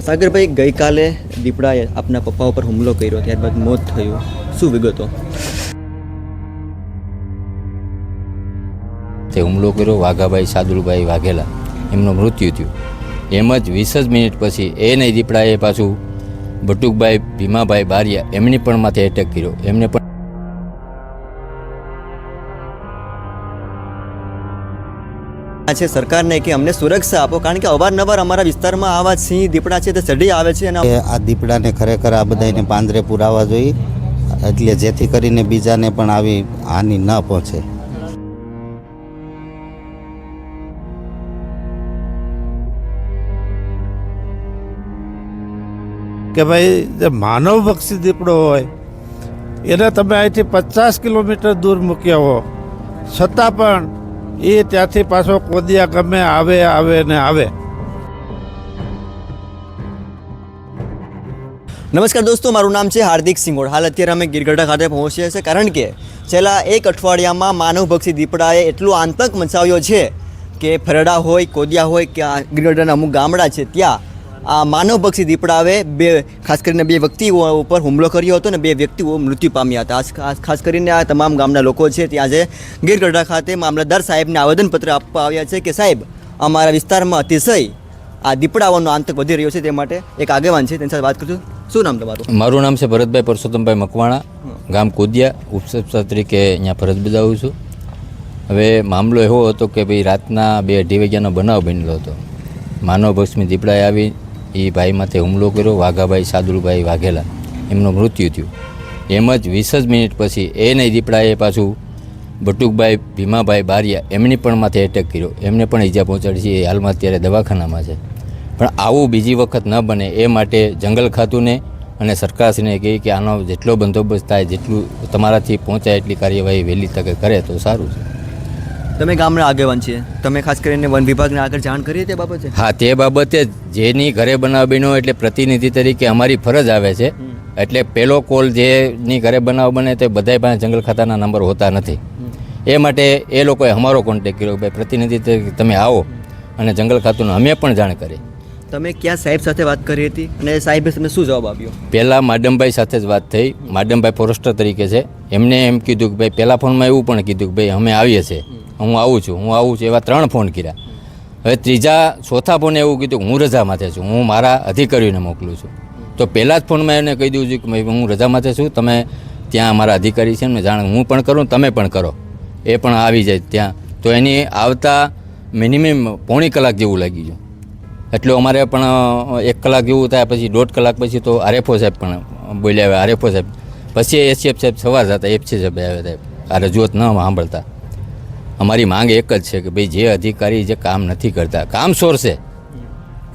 સાગરભાઈ, ગઈકાલે દીપડાએ આપના પપ્પા ઉપર હુમલો કર્યો, ત્યારબાદ મોત થયું. શું વિગતો? તે હુમલો કર્યો વાઘાભાઈ સાદુલભાઈ વાઘેલા. એમનું મૃત્યુ થયું. એમ જ વીસ જ મિનિટ પછી એ નહીં દીપડાએ પાછું બટુકભાઈ ભીમાભાઈ બારિયા એમની પણ માથે એટેક કર્યો. એમને પણ છે સરકારને કે અમને સુરક્ષા આપો કારણ કે અવારનવાર અમારા વિસ્તારમાં આવા સિંહ દીપડા છે તે ચઢી આવે છે અને આ દીપડાને ખરેખર આ બધાને પાંદરે પુરાવા જોઈએ એટલે જેથી કરીને બીજાને પણ આવી હાનિ ન પહોંચે. કે ભાઈ જે માનવભક્ષી દીપડો હોય એને તમે અહીંથી પચાસ કિલોમીટર દૂર મૂક્યા હો. છતાં પણ એ ત્યાંથી પાછો કોદિયા ગમે આવે આવે ને આવે. નમસ્કાર દોસ્તો, મારું નામ છે હાર્દિક સિંગોડ. હાલ અત્યારે અમે ગીરગઢા ખાતે પહોંચ્યા છે કારણ કે છેલ્લા એક અઠવાડિયામાં માનવભક્ષી દીપડાએ એટલો આતંક મચાવ્યો છે કે ફરડા હોય, કોદિયા હોય, કે આ ગીરગઢડાના અમુક ગામડા છે, ત્યાં આ માનવભક્ષી દીપડાએ બે ખાસ કરીને બે વ્યક્તિઓ ઉપર હુમલો કર્યો હતો ને બે વ્યક્તિઓ મૃત્યુ પામ્યા હતા. ખાસ- ખાસ કરીને આ તમામ ગામના લોકો છે ત્યાં જે ગીરગઢડા ખાતે મામલતદાર સાહેબને આવેદનપત્ર આપવા આવ્યા છે કે સાહેબ અમારા વિસ્તારમાં અતિશય આ દીપડાઓનો આતંક વધી રહ્યો છે તે માટે એક આગેવાન છે તેની સાથે વાત કરશું. શું નામ તમારું? મારું નામ છે ભરતભાઈ પરસોત્તમભાઈ મકવાણા ગામ કોદિયા ઉપસરપંચ તરીકે અહીંયા ફરજ બજાવું છું. હવે મામલો એવો હતો કે ભાઈ રાતના બે અઢી વાગ્યાનો બનાવ બનેલો હતો. માનવ ભક્ષમી દીપડાએ આવી એ ભાઈ માથે હુમલો કર્યો, વાઘાભાઈ સાદુલભાઈ વાઘેલા. એમનું મૃત્યુ થયું. એમ જ વીસ જ મિનિટ પછી એ નહીં દીપડાએ પાછું બટુકભાઈ ભીમાભાઈ બારિયા એમની પણ માથે એટેક કર્યો. એમને પણ ઈજા પહોંચાડી છે. એ હાલમાં અત્યારે દવાખાનામાં છે. પણ આવું બીજી વખત ન બને એ માટે જંગલ ખાતુંને અને સરકારશ્રીને કહી કે આનો જેટલો બંદોબસ્ત થાય, જેટલું તમારાથી પહોંચાય એટલી કાર્યવાહી વહેલી તકે કરે તો સારું છે. તમે ગામના આગેવાન છીએ. તમે ખાસ કરીને વન વિભાગને આગળ જાણ કરી તે બાબતે? હા તે બાબતે જેની ઘરે બનાવ બન્યો એટલે પ્રતિનિધિ તરીકે અમારી ફરજ આવે છે. એટલે પહેલો કોલ જેની ઘરે બનાવ બને તે બધાય પાસે જંગલ ખાતાના નંબર હોતા નથી. એ માટે એ લોકોએ અમારો કોન્ટેક કર્યો ભાઈ પ્રતિનિધિ તરીકે તમે આવો અને જંગલ ખાતુંનું અમે પણ જાણ કરી. તમે ક્યાં સાહેબ સાથે વાત કરી હતી? અને સાહેબે તમને શું જવાબ આપ્યો? પહેલાં માડમભાઈ સાથે જ વાત થઈ. માડમભાઈ ફોરેસ્ટર તરીકે છે. એમને એમ કીધું કે, ભાઈ, પહેલાં ફોનમાં એવું પણ કીધું કે, ભાઈ, અમે આવીએ છીએ. હું આવું છું. હું આવું છું. એવા ત્રણ ફોન કર્યા. હવે ત્રીજા, ચોથા ફોને એવું કીધું કે, હું રજા માથે છું. હું મારા અધિકારીઓને મોકલું છું. તો પહેલાં જ ફોનમાં એને કહી દઉં છું કે, ભાઈ, હું રજા માથે છું તમે ત્યાં અમારા અધિકારી છે? ને જાણ, હું પણ કરું, તમે પણ કરો. એ પણ આવી જાય ત્યાં. તો એની આવતા મિનિમમ પોણી કલાક જેવું લાગી ગયું એટલે અમારે પણ એક કલાક જેવું થાય, પછી દોઢ કલાક પછી તો આરએફઓ સાહેબ પણ બોલ્યા આવે, આરએફઓ સાહેબ. પછી એસીએફ સાહેબ સવાર જતા એફસી સાહેબ આવ્યા સાહેબ. આ રજૂઆત ન સાંભળતા. અમારી માંગ એક જ છે કે ભાઈ જે અધિકારી જે કામ નથી કરતા, કામ સોરશે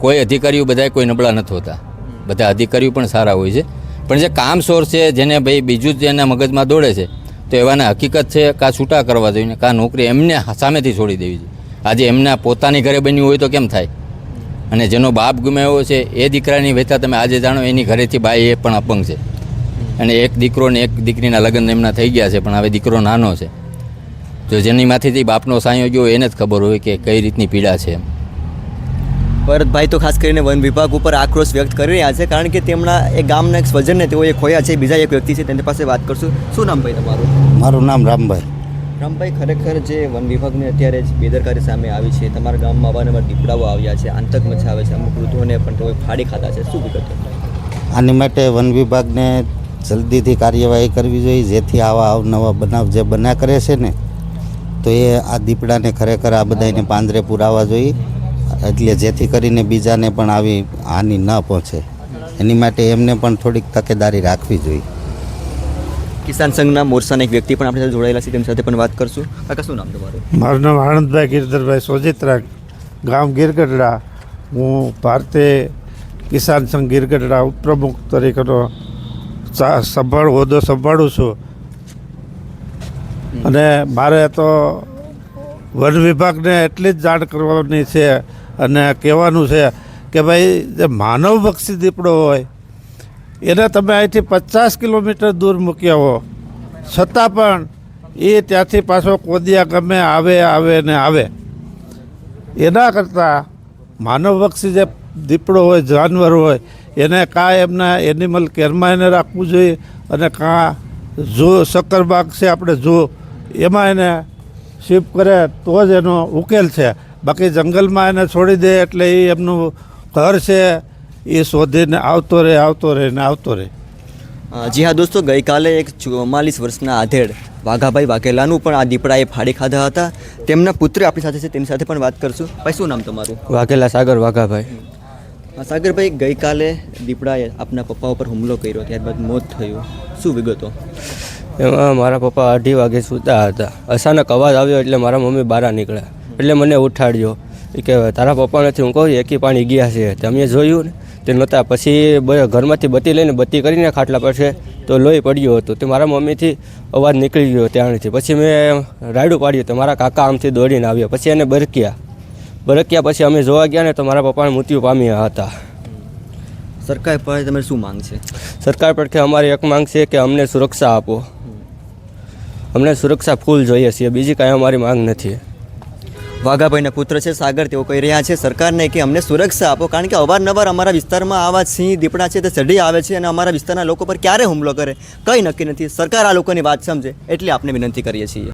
કોઈ અધિકારીઓ બધા કોઈ નબળા નથી હોતા. બધા અધિકારીઓ પણ સારા હોય છે. પણ જે કામ સોર છે જેને ભાઈ બીજું જ એના મગજમાં દોડે છે, તો એવાને હકીકત છે, કાં છૂટા કરવા જોઈએ કાં નોકરી એમને સામેથી છોડી દેવી જોઈએ. આજે એમના પોતાની ઘરે બન્યું હોય તો કેમ થાય? અને જેનો બાપ ગુમાવ્યો છે એ દીકરાની વેતા તમે આજે જાણો એની ઘરેથી બાઈ એ પણ અપંગ છે. અને એક દીકરો ને એક દીકરીના લગ્ન એમના થઈ ગયા છે પણ હવે દીકરો નાનો છે. જો જેની માથેથી બાપનો સાયો ગયો એને જ ખબર હોય કે કઈ રીતની પીડા છે એમ. ભરતભાઈ તો ખાસ કરીને વન વિભાગ ઉપર આક્રોશ વ્યક્ત કરી રહ્યા છે કારણ કે તેમના એ ગામના એક સ્વજનને તેઓએ ખોયા છે બીજા એક વ્યક્તિ છે તેની પાસે વાત કરશું. શું નામ ભાઈ તમારું? મારું નામ રામભાઈ. રામભાઈ, ખરેખર જે વન વિભાગને અત્યારે બેદરકારી સામે આવી છે, તમારા ગામમાં અવારનવાર દીપડાઓ આવ્યા છે, આતંક મચાવે છે, અમુક વૃદ્ધોને પણ તેઓએ ફાડી ખાધા છે, શું વિગત? આની માટે વન વિભાગને જલ્દીથી કાર્યવાહી કરવી જોઈએ, જેથી આવા અવનવા બનાવ જે બન્યા કરે છે ને, તો એ આ દીપડાને ખરેખર આ બધાને પાંદરે પુરાવા જોઈએ, એટલે જેથી કરીને બીજાને પણ આવી હાનિ ન પહોંચે. એની માટે એમને પણ થોડીક તકેદારી રાખવી જોઈએ. કિસાન સંઘના મોરસાના એક વ્યક્તિ પણ આપણી સાથે જોડાયેલા છે તેમની સાથે પણ વાત કરશું. કાકા શું નામ તમારું? મારું નામ આનંદભાઈ ગિરધરભાઈ સોજિત્રા ગામ ગીરગઢડા. હું ભારતીય કિસાન સંઘ ગીરગઢડા ઉપપ્રમુખ તરીકેનો સંભાળ હોદ્દો સંભાળું છું. અને મારે તો વન વિભાગને એટલી જ જાણ કરવાની છે અને કહેવાનું છે કે ભાઈ જે માનવ બક્ષી દીપડો હોય એને તમે અહીંથી પચાસ કિલોમીટર દૂર મૂક્યા હો. છતાં પણ એ ત્યાંથી પાછો કોદિયા ગમે, આવે આવે ને આવે. એના કરતાં માનવભક્ષી જે દીપડો હોય, જાનવર હોય, એને કાં એમના એનિમલ કેરમાં એને રાખવું જોઈએ અને કાં જો શક્કરબાગ છે આપણે જો, એમાં એને શિફ્ટ કરે તો જ એનો ઉકેલ છે. બાકી જંગલમાં એને છોડી દે એટલે એ એમનું ઘર છે. એ શોધીને આવતો રહે આવતો રહે ને આવતો રહે. જી હા દોસ્તો ગઈકાલે એક ચુમ્માલીસ વર્ષના આધેડ વાઘાભાઈ વાઘેલાનું પણ આ દીપડાએ ફાડી ખાધા હતા. તેમના પુત્ર આપણી સાથે છે તેની સાથે પણ વાત કરશું. ભાઈ શું નામ તમારું? વાઘેલા સાગર વાઘાભાઈ. સાગરભાઈ ગઈકાલે દીપડાએ આપના પપ્પા ઉપર હુમલો કર્યો ત્યારબાદ મોત થયું. શું વિગતો? એમાં મારા પપ્પા અઢી વાગે સૂતા હતા. અચાનક અવાજ આવ્યો એટલે મારા મમ્મી બહાર નીકળ્યા. એટલે મને ઉઠાડ્યો. એ કે તારા પપ્પા નથી. હું કહું એકી પાણી ગયા છે. તમે અમે જોયું ને તે નહોતા પછી ઘરમાંથી બત્તી લઈને બત્તી કરીને ખાટલા પર છે તો લોહી પડ્યું હતું. તે મારા મમ્મીથી અવાજ નીકળી ગયો ત્યાંથી. પછી મેં રાયડું પાડ્યું તો મારા કાકા આમથી દોડીને આવ્યા. પછી એને બરક્યા. બરક્યા પછી અમે જોવા ગયા ને તો મારા પપ્પાને મૃત્યુ પામ્યા હતા. સરકાર પાસે તમે શું માંગ છે? સરકાર પર અમારી એક માંગ છે કે અમને સુરક્ષા આપો. અમને સુરક્ષા ફૂલ જોઈએ છીએ બીજી કાંઈ અમારી માંગ નથી. વાઘાભાઈના પુત્ર છે, સાગર તેઓ કહી રહ્યા છે, સરકારને કે અમને સુરક્ષા આપો, કારણ કે અવારનવાર અમારા વિસ્તારમાં આવા સિંહ, દીપડા છે તે ચઢી આવે છે અને અમારા વિસ્તારના લોકો પર ક્યારે હુમલો કરે? કંઈ નક્કી નથી. સરકાર આ લોકોની વાત સમજે, એટલી આપને વિનંતી કરીએ છીએ.